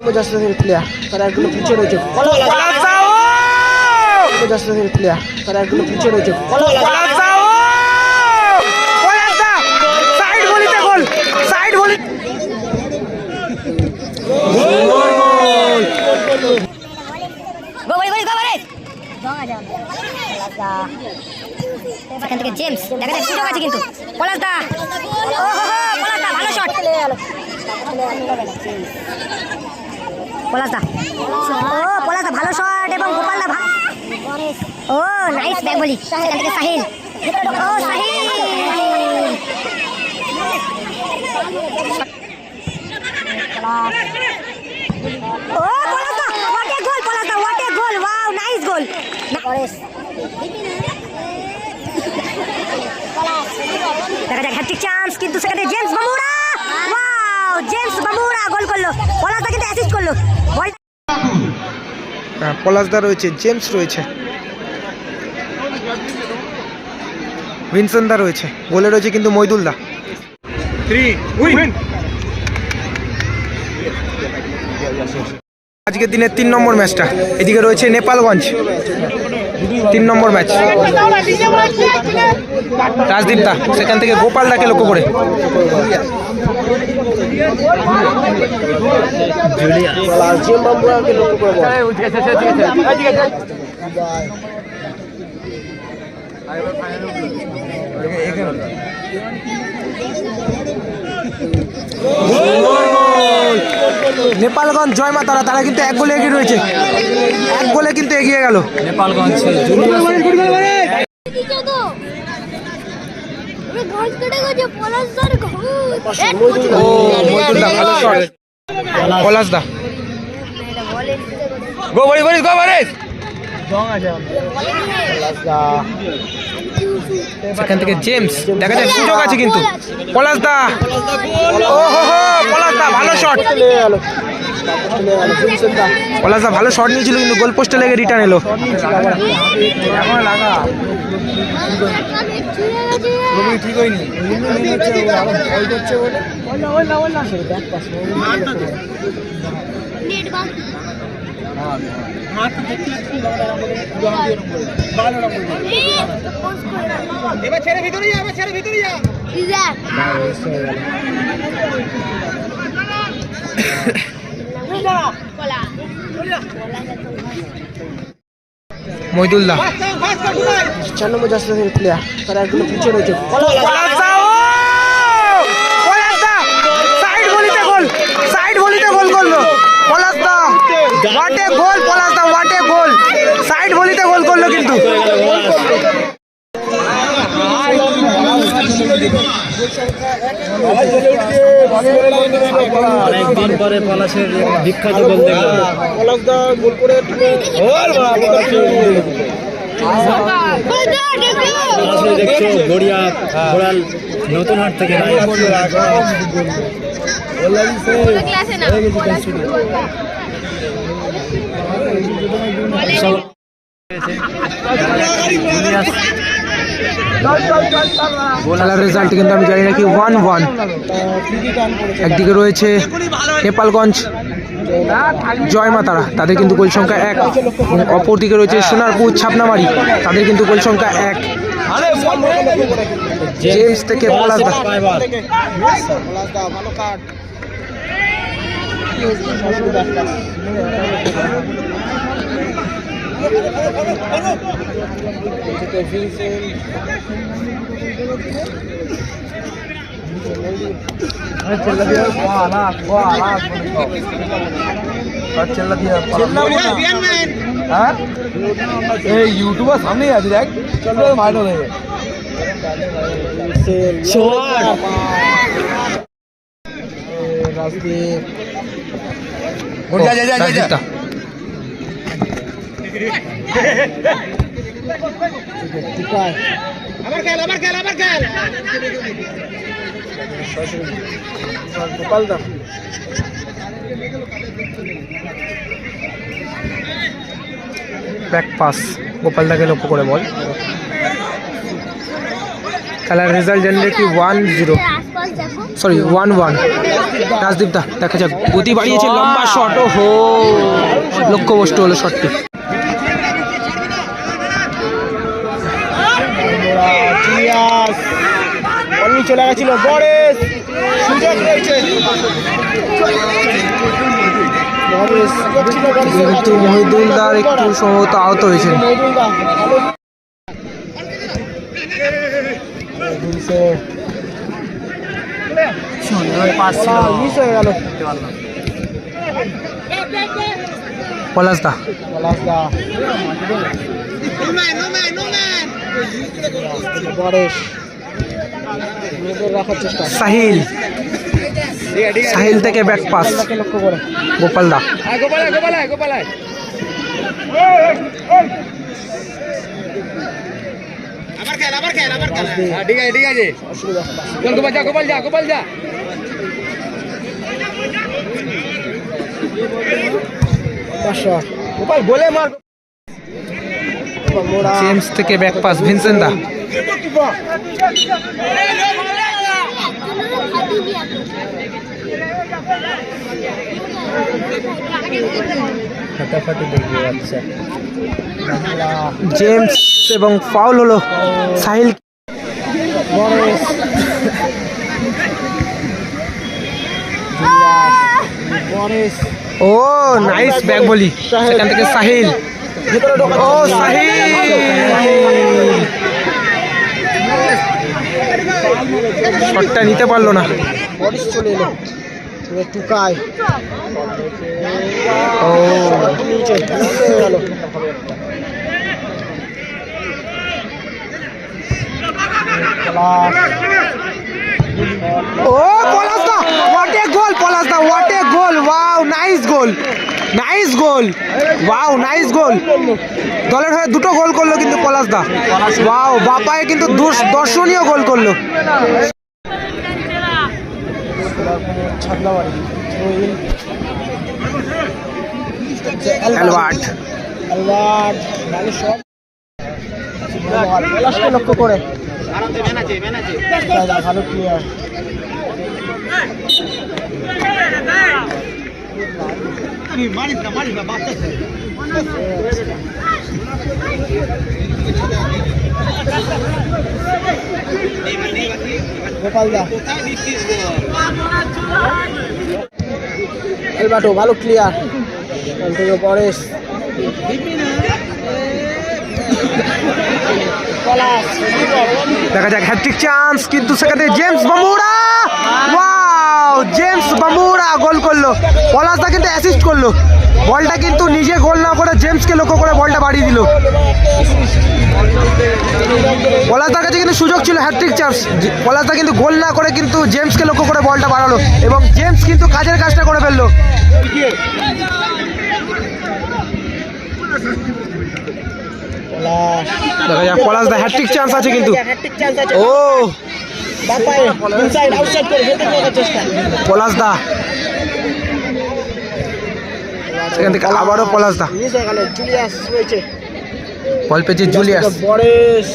পঞ্চাশ রানের প্লেয়ার তারা একগুলো পিছিয়ে রয়েছে পঞ্চাশ রানের প্লেয়ার তারা একগুলো পিছিয়ে রয়েছে গো বলি বলি গো বলি এখান থেকে জেমস দেখা যাক সুযোগ আছে কিন্তু পলাশ দা ও হো হো পলাশ দা ভালো শট পলাশ। দা ও, পলাশ দা ভালো শট এবং গোপাল দা ও নাইস ব্যাক বলি সাহিল। ও সাহিল। ও, Palash da what a goal Palash da what a goal wow nice goal দেখা যাক হ্যাট্রিক চান্স কিন্তু সেখানে James Bamura wow James Bamura goal করল। পলাশ কিন্তু অ্যাসিস্ট করল। বল পলাশদা রয়েছে জেমস রয়েছে। ভিনসেনদা রয়েছে গোলে রয়েছে কিন্তু মইদুলদা আজকের দিনের তিন নম্বর ম্যাচটা এদিকে রয়েছে নেপালগঞ্জ। তিন নম্বর ম্যাচ। রাজদীপ দা সেখান থেকে গোপাল দাকে লক্ষ্য করে। নেপালগঞ্জ জয় মা তারা তারা কিন্তু এক গোলে এগিয়ে রয়েছে। এক গোলে কিন্তু এগিয়ে গেল। নেপালগঞ্জ পলাশ পলাশদা। গো বড়ি বড়ি গো বড়ি সেখান থেকে জেমস দেখা যাক সুযোগ আছে কিন্তু। পলাশদা। ও হো হো পলাশদা ভালো শট পলাশদা ভালো শট নিয়েছিল কিন্তু গোল পোস্টে লেগে রিটার্ন এলো। ঠিক হয়নি। এবার ছেড়ে ভিতরে যা এবার ছেড়ে ভিতরে যা। মইদুল্লাহ। চার নম্বর জাসলের প্লেয়ার তারা একগুলো পিছিয়ে রয়েছে সাইড বলিতে গোল সাইড বলিতে গোল করল পলাশদা ওয়াটে গোল পলাশদা ওয়াটে গোল সাইড বলিতে গোল করল কিন্তু অনেকদিন পরে পলাশের বিখ্যাত গোল দেখলাম পলাশদা গোল করে দেখছ গড়িয়া ঘোড়াল নতুন হাট থেকে ক্লাসে না খেলার রেজাল্ট কিন্তু আমি জানি নাকি ওয়ান ওয়ান একদিকে রয়েছে নেপালগঞ্জ, জয় মা তারা, তাদের কিন্তু গোল সংখ্যা এক। অপরদিকে রয়েছে সোনারপুর, ছাপনামারি, তাদের কিন্তু গোল সংখ্যা এক। জেমস থেকে পলাশদা এই ইউটিউবার সামনেই আছে দেখ যা যা রাজদীপটা। ব্যাক পাস গোপালদাকে লক্ষ্য করে বল। খেলার রেজাল্ট জানলে কি? One zero sorry one one Rajdeep da, দেখা যাক। গতি বাড়িয়েছে লম্বা শট ও হো লক্ষ্যবস্তু হলো শটটি জুলিয়াস অন্য চলে গেছিল গণেশ সুযোগ রয়েছে। কিন্তু মহিদুলদার একটু সম্ভবত আহত। হয়ে গেল। পলাশ দা পলাশদা গণেশ নিজেদের রাখার চেষ্টা। সাহিল। সাহিল থেকে ব্যাক পাস তাকে লক্ষ্য করে গোপাল দা। গোপালায় গোপালায় গোপালায় ঠিক আছে ঠিক আছে অসুবিধা গোপাল যা গোপাল যা গোপাল যা পাঁচশো গোপাল গোলে মার। গোপাল মোড়া জেমস থেকে ব্যাক পাস ভিনসেন দা। ফাটাফাটি দেখবে আচ্ছা জেমস এবং ফাউল হলো সাহিল। ও নাইস ব্যাক বলি। সেখান থেকে সাহিল। ভিতরে ঢোকা ও সাহিল শটটা নিতে পারল না বডিস চলে এলো পুরো টুকায় ও নিচে নিচে হয়ে গেল ও Palash da what a goal Palash da what a goal wow nice goal nice goal wow nice goal দলের হয়ে দুটো গোল করল কিন্তু পলাশ দা ওয়াও বাপায়ে কিন্তু দর্শনীয় গোল করল। ভালো শট করে ভালো প্লেয়ার গোপাল দা। এলবাটো ভালো ক্লিয়ার এখান থেকে পরেশ। দেখা যাক হ্যাট্রিক চান্স কিন্তু সেখানে জেমস ওয়াও জেমস বামুড়া গোল করল। পলাশদা কিন্তু অ্যাসিস্ট করল। বলটা কিন্তু নিজে গোল না করে জেমসকে লক্ষ্য করে বলটা বাড়িয়ে দিল। পলাশদার কাছে কিন্তু সুযোগ ছিল হ্যাট্রিক চান্স পলাশদা কিন্তু গোল না করে কিন্তু জেমসকে লক্ষ্য করে বলটা বাড়ালো এবং জেমস কিন্তু কাজের কাজটা করে ফেলল। পলাশ। পলাশদা হ্যাট্রিক চান্স আছে কিন্তু। ও! ইনসাইড আউটসাইড করে ভেতর যাওয়ার চেষ্টা। পলাশদা। সেখান থেকে আবারও পলাশদা। মিস হয়ে গেল জুলিয়াস রয়েছে। বল পেয়েছে জুলিয়াস বরেশ।